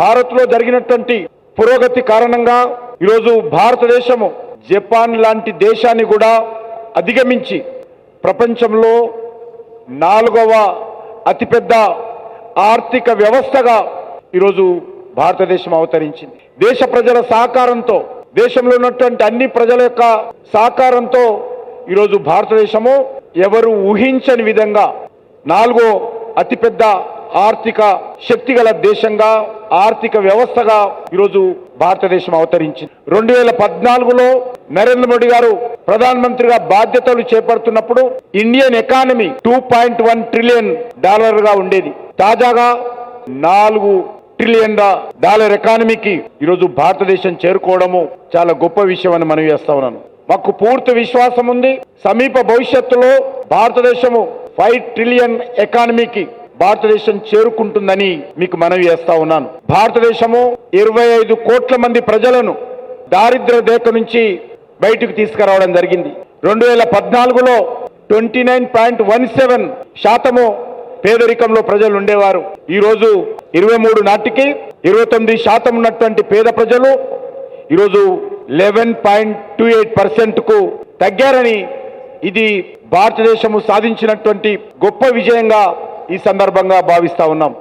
భారత్లో జరిగినటువంటి పురోగతి కారణంగా ఈరోజు భారతదేశము జపాన్ లాంటి దేశాన్ని కూడా అధిగమించి ప్రపంచంలో నాలుగవ అతిపెద్ద ఆర్థిక వ్యవస్థగా ఈరోజు భారతదేశం అవతరించింది. దేశ ప్రజల సహకారంతో దేశంలో ఉన్నటువంటి అన్ని ప్రజల యొక్క సహకారంతో ఈరోజు భారతదేశము ఎవరు ఊహించని విధంగా నాలుగో అతిపెద్ద ఆర్థిక శక్తి గల దేశంగా ఆర్థిక వ్యవస్థగా ఈరోజు భారతదేశం అవతరించింది. రెండు వేల పద్నాలుగులో నరేంద్ర మోడీ గారు ప్రధానమంత్రిగా బాధ్యతలు చేపడుతున్నప్పుడు Indian economy two point one trillion డాలర్గా ఉండేది. తాజాగా నాలుగు ట్రిలియన్ డాలర్ ఎకానమీకి ఈరోజు భారతదేశం చేరుకోవడము చాలా గొప్ప విషయం అని మనం చేస్తా ఉన్నాను. మాకు పూర్తి విశ్వాసం ఉంది. సమీప భవిష్యత్తులో భారతదేశము ఫైవ్ ట్రిలియన్ ఎకానమీకి భారతదేశం చేరుకుంటుందని మీకు మనవి చేస్తా ఉన్నాను. భారతదేశము ఇరవై ఐదు కోట్ల మంది ప్రజలను దారిద్ర రేఖ నుంచి బయటకు తీసుకురావడం జరిగింది. రెండు వేల పద్నాలుగులో twenty nine point one seven శాతము పేదరికంలో ప్రజలు ఉండేవారు. ఈరోజు ఇరవై మూడు నాటికి ఇరవై తొమ్మిది శాతం ఉన్నటువంటి పేద ప్రజలు ఈరోజు లెవెన్ పాయింట్ టూ ఎయిట్ పర్సెంట్కు తగ్గారని ఇది భారతదేశము సాధించినటువంటి గొప్ప విజయంగా ఈ సందర్భంగా భావిస్తా ఉన్నాం.